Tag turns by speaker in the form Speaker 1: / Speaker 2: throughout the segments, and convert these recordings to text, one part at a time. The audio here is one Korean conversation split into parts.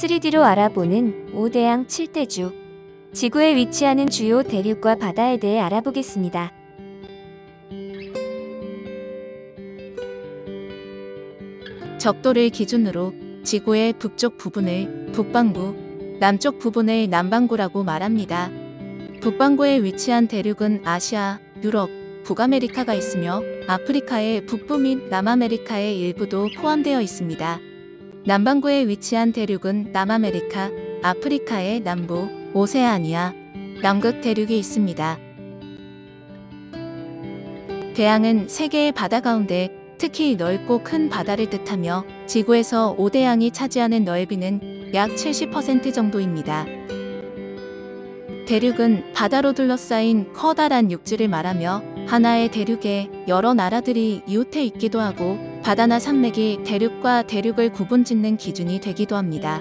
Speaker 1: 3D로 알아보는 5대양 7대주. 지구에 위치하는 주요 대륙과 바다에 대해 알아보겠습니다.
Speaker 2: 적도를 기준으로 지구의 북쪽 부분을 북반구, 남쪽 부분을 남반구라고 말합니다. 북반구에 위치한 대륙은 아시아, 유럽, 북아메리카가 있으며 아프리카의 북부 및 남아메리카의 일부도 포함되어 있습니다. 남반구에 위치한 대륙은 남아메리카, 아프리카의 남부, 오세아니아, 남극 대륙이 있습니다. 대양은 세계의 바다 가운데 특히 넓고 큰 바다를 뜻하며 지구에서 5대양이 차지하는 넓이는 약 70% 정도입니다. 대륙은 바다로 둘러싸인 커다란 육지를 말하며 하나의 대륙에 여러 나라들이 이웃해 있기도 하고 바다나 산맥이 대륙과 대륙을 구분짓는 기준이 되기도 합니다.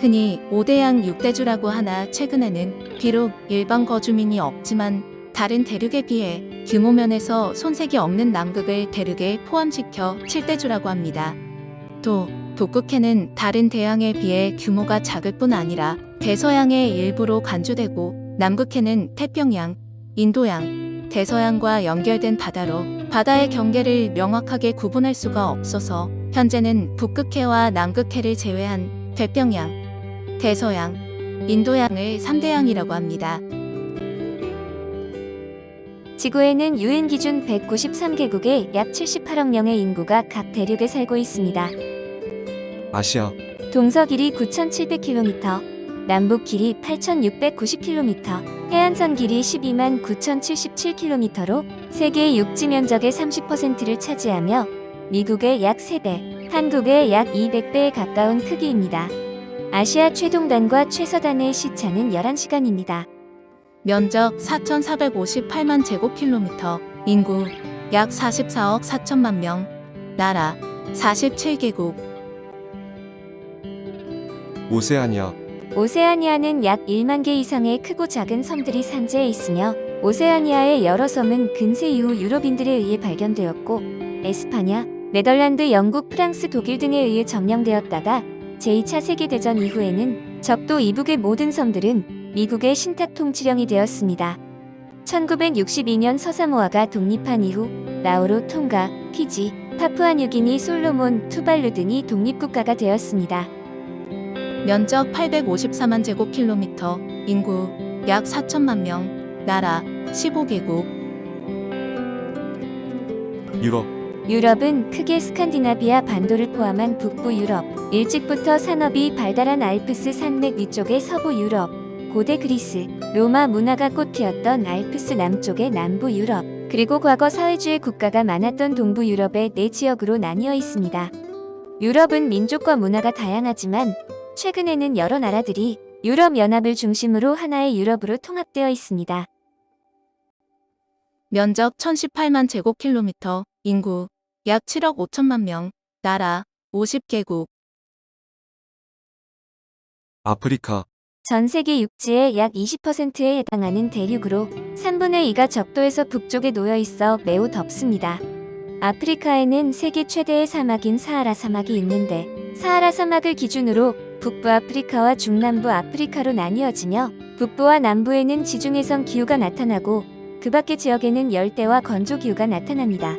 Speaker 2: 흔히 5대양 6대주라고 하나 최근에는 비록 일반 거주민이 없지만 다른 대륙에 비해 규모 면에서 손색이 없는 남극을 대륙에 포함시켜 7대주라고 합니다. 또 북극해는 다른 대양에 비해 규모가 작을 뿐 아니라 대서양의 일부로 간주되고 남극해는 태평양, 인도양, 대서양과 연결된 바다로 바다의 경계를 명확하게 구분할 수가 없어서 현재는 북극해와 남극해를 제외한 태평양, 대서양, 인도양을 3대양이라고 합니다.
Speaker 1: 지구에는 유엔 기준 193개국의 약 78억 명의 인구가 각 대륙에 살고 있습니다.
Speaker 3: 아시아,
Speaker 1: 동서 길이 9,700km, 남북 길이 8,690km, 해안선 길이 12만 9,077km로 세계의 육지 면적의 30%를 차지하며 미국의 약 3배, 한국의 약 200배에 가까운 크기입니다. 아시아 최동단과 최서단의 시차는 11시간입니다.
Speaker 2: 면적 4,458만 제곱킬로미터, 인구 약 44억 4천만 명, 나라 47개국,
Speaker 3: 오세아니아,
Speaker 1: 오세아니아는 약 1만 개 이상의 크고 작은 섬들이 산재해 있으며 오세아니아의 여러 섬은 근세 이후 유럽인들에 의해 발견되었고 에스파냐, 네덜란드, 영국, 프랑스, 독일 등에 의해 점령되었다가 제2차 세계대전 이후에는 적도 이북의 모든 섬들은 미국의 신탁 통치령이 되었습니다. 1962년 서사모아가 독립한 이후 나우루, 톤가, 피지, 파푸아뉴기니, 솔로몬, 투발루 등이 독립국가가 되었습니다.
Speaker 2: 면적 854만 제곱킬로미터, 인구 약 4천만 명, 나라 15개국,
Speaker 3: 유럽,
Speaker 1: 유럽은 크게 스칸디나비아 반도를 포함한 북부 유럽, 일찍부터 산업이 발달한 알프스 산맥 위쪽의 서부 유럽, 고대 그리스, 로마 문화가 꽃피었던 알프스 남쪽의 남부 유럽, 그리고 과거 사회주의 국가가 많았던 동부 유럽의 네 지역으로 나뉘어 있습니다. 유럽은 민족과 문화가 다양하지만 최근에는 여러 나라들이 유럽 연합을 중심으로 하나의 유럽으로 통합되어 있습니다.
Speaker 2: 면적 1018만 제곱킬로미터, 인구 약 7억 5천만 명, 나라 50개국,
Speaker 3: 아프리카,
Speaker 1: 전 세계 육지의 약 20%에 해당하는 대륙으로 3분의 2가 적도에서 북쪽에 놓여 있어 매우 덥습니다. 아프리카에는 세계 최대의 사막인 사하라 사막이 있는데 사하라 사막을 기준으로 북부 아프리카와 중남부 아프리카로 나뉘어지며 북부와 남부에는 지중해성 기후가 나타나고 그 밖의 지역에는 열대와 건조 기후가 나타납니다.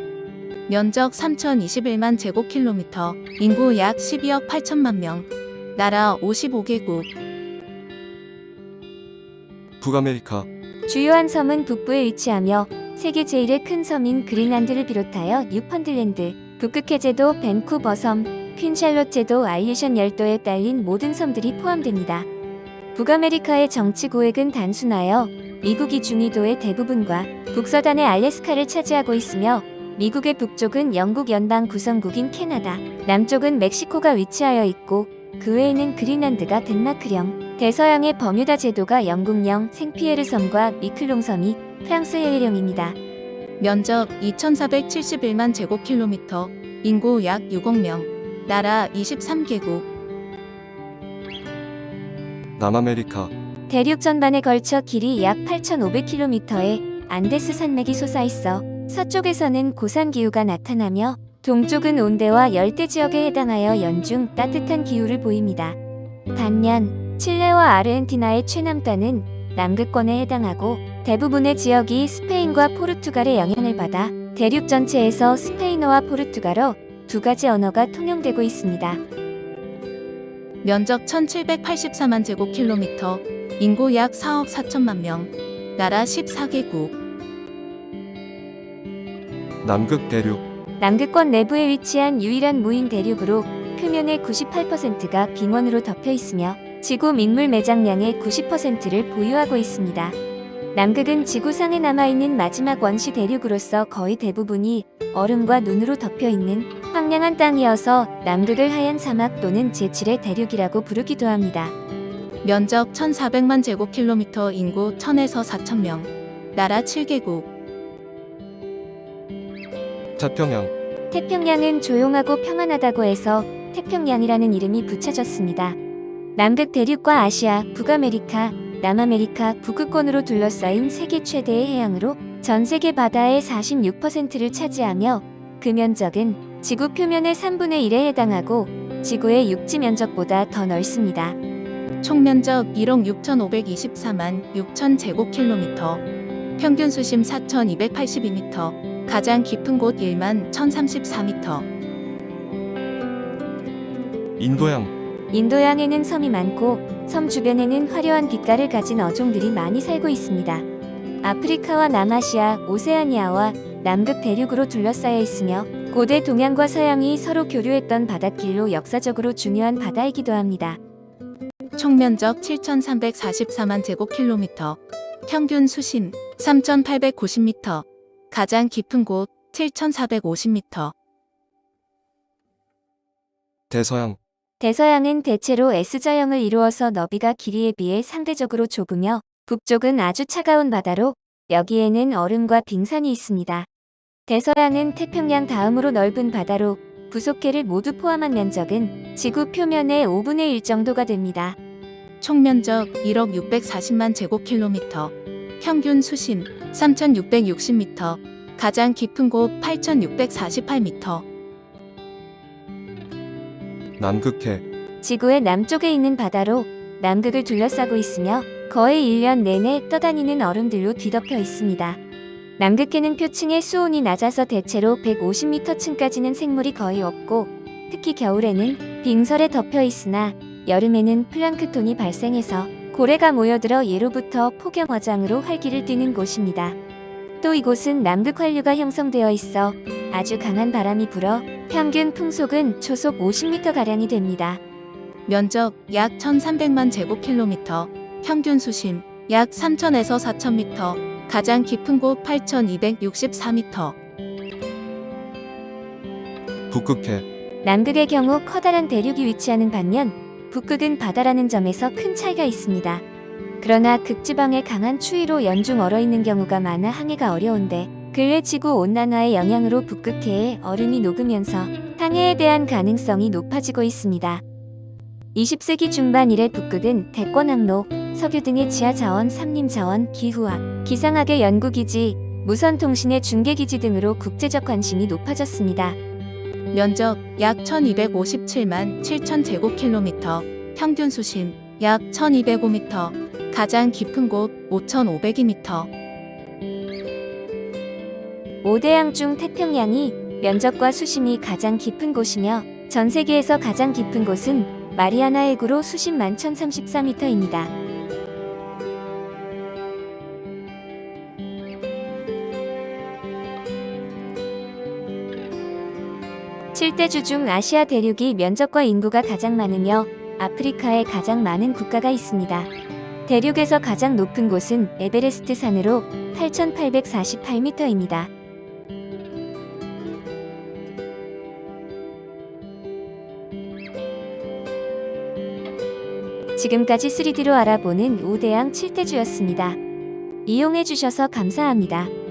Speaker 2: 면적 3,021만 제곱킬로미터, 인구 약 12억 8천만 명, 나라 55개국,
Speaker 3: 북아메리카,
Speaker 1: 주요한 섬은 북부에 위치하며 세계 제일의 큰 섬인 그린란드를 비롯하여 뉴펀들랜드, 북극해 제도, 밴쿠버 섬, 퀸샬롯 제도, 알리션 열도에 딸린 모든 섬들이 포함됩니다. 북아메리카의 정치 고액은 단순하여 미국이 중위도의 대부분과 북서단의 알래스카를 차지하고 있으며 미국의 북쪽은 영국 연방 구성국인 캐나다, 남쪽은 멕시코가 위치하여 있고 그 외에는 그린란드가 덴마크령, 대서양의 버뮤다 제도가 영국령, 생피에르 섬과 미클롱 섬이 프랑스 해외령입니다.
Speaker 2: 면적 2,471만 제곱킬로미터, 인구 약 6억 명, 나라 23개국,
Speaker 3: 남아메리카,
Speaker 1: 대륙 전반에 걸쳐 길이 약 8,500km의 안데스 산맥이 솟아 있어 서쪽에서는 고산 기후가 나타나며 동쪽은 온대와 열대 지역에 해당하여 연중 따뜻한 기후를 보입니다. 반면 칠레와 아르헨티나의 최남단은 남극권에 해당하고 대부분의 지역이 스페인과 포르투갈의 영향을 받아 대륙 전체에서 스페인어와 포르투갈어 두 가지 언어가 통용되고 있습니다.
Speaker 2: 면적 1784만 제곱킬로미터, 인구 약 4억 4천만 명, 나라 14개국,
Speaker 3: 남극 대륙,
Speaker 1: 남극권 내부에 위치한 유일한 무인 대륙으로 표면의 98%가 빙원으로 덮여 있으며 지구 민물 매장량의 90%를 보유하고 있습니다. 남극은 지구상에 남아있는 마지막 원시 대륙으로서 거의 대부분이 얼음과 눈으로 덮여 있는 황량한 땅이어서 남극을 하얀 사막 또는 제7의 대륙이라고 부르기도 합니다.
Speaker 2: 면적 1400만 제곱킬로미터, 인구 1000에서 4천 명, 나라 7개국,
Speaker 3: 태평양,
Speaker 1: 태평양은 조용하고 평안하다고 해서 태평양이라는 이름이 붙여졌습니다. 남극 대륙과 아시아, 북아메리카, 남아메리카 북극권으로 둘러싸인 세계 최대의 해양으로 전 세계 바다의 46%를 차지하며 그 면적은 지구 표면의 3분의 1에 해당하고 지구의 육지 면적보다 더 넓습니다.
Speaker 2: 총 면적 1억 6,524만 6천 제곱킬로미터, 평균 수심 4,282m, 가장 깊은 곳 1만 1,034m,
Speaker 3: 인도양,
Speaker 1: 인도양에는 섬이 많고 섬 주변에는 화려한 빛깔을 가진 어종들이 많이 살고 있습니다. 아프리카와 남아시아, 오세아니아와 남극 대륙으로 둘러싸여 있으며 고대 동양과 서양이 서로 교류했던 바닷길로 역사적으로 중요한 바다이기도 합니다.
Speaker 2: 총 면적 7,344만 제곱킬로미터, 평균 수심 3,890m, 가장 깊은 곳 7,450m,
Speaker 3: 대서양,
Speaker 1: 대서양은 대체로 S자형을 이루어서 너비가 길이에 비해 상대적으로 좁으며 북쪽은 아주 차가운 바다로 여기에는 얼음과 빙산이 있습니다. 대서양은 태평양 다음으로 넓은 바다로 부속해를 모두 포함한 면적은 지구 표면의 5분의 1 정도가 됩니다.
Speaker 2: 총 면적 1억 640만 제곱킬로미터, 평균 수심 3,660m, 가장 깊은 곳 8,648m,
Speaker 3: 남극해,
Speaker 1: 지구의 남쪽에 있는 바다로 남극을 둘러싸고 있으며 거의 1년 내내 떠다니는 얼음들로 뒤덮여 있습니다. 남극해는 표층의 수온이 낮아서 대체로 150m층까지는 생물이 거의 없고 특히 겨울에는 빙설에 덮여 있으나 여름에는 플랑크톤이 발생해서 고래가 모여들어 예로부터 폭염어장으로 활기를 띠는 곳입니다. 또 이곳은 남극 환류가 형성되어 있어 아주 강한 바람이 불어 평균 풍속은 초속 50m가량이 됩니다.
Speaker 2: 면적 약 1,300만 제곱킬로미터, 평균 수심 약 3,000에서 4,000m, 가장 깊은 곳 8,264m,
Speaker 3: 북극해,
Speaker 1: 남극의 경우 커다란 대륙이 위치하는 반면 북극은 바다라는 점에서 큰 차이가 있습니다. 그러나 극지방의 강한 추위로 연중 얼어 있는 경우가 많아 항해가 어려운데 근래 지구 온난화의 영향으로 북극해에 얼음이 녹으면서 항해에 대한 가능성이 높아지고 있습니다. 20세기 중반 이래 북극은 대권 항로, 석유 등의 지하 자원, 삼림 자원, 기후학, 기상학의 연구기지, 무선 통신의 중계기지 등으로 국제적 관심이 높아졌습니다.
Speaker 2: 면적 약 1,257만 7천 제곱킬로미터, 평균 수심 약 1,205m, 가장 깊은 곳 5,502m,
Speaker 1: 5대양 중 태평양이 면적과 수심이 가장 깊은 곳이며 전 세계에서 가장 깊은 곳은 마리아나 해구로 수심 11,034m입니다. 칠대주 중 아시아 대륙이 면적과 인구가 가장 많으며 아프리카에 가장 많은 국가가 있습니다. 대륙에서 가장 높은 곳은 에베레스트 산으로 8,848m입니다. 지금까지 3D로 알아보는 5대양 7대주였습니다. 이용해주셔서 감사합니다.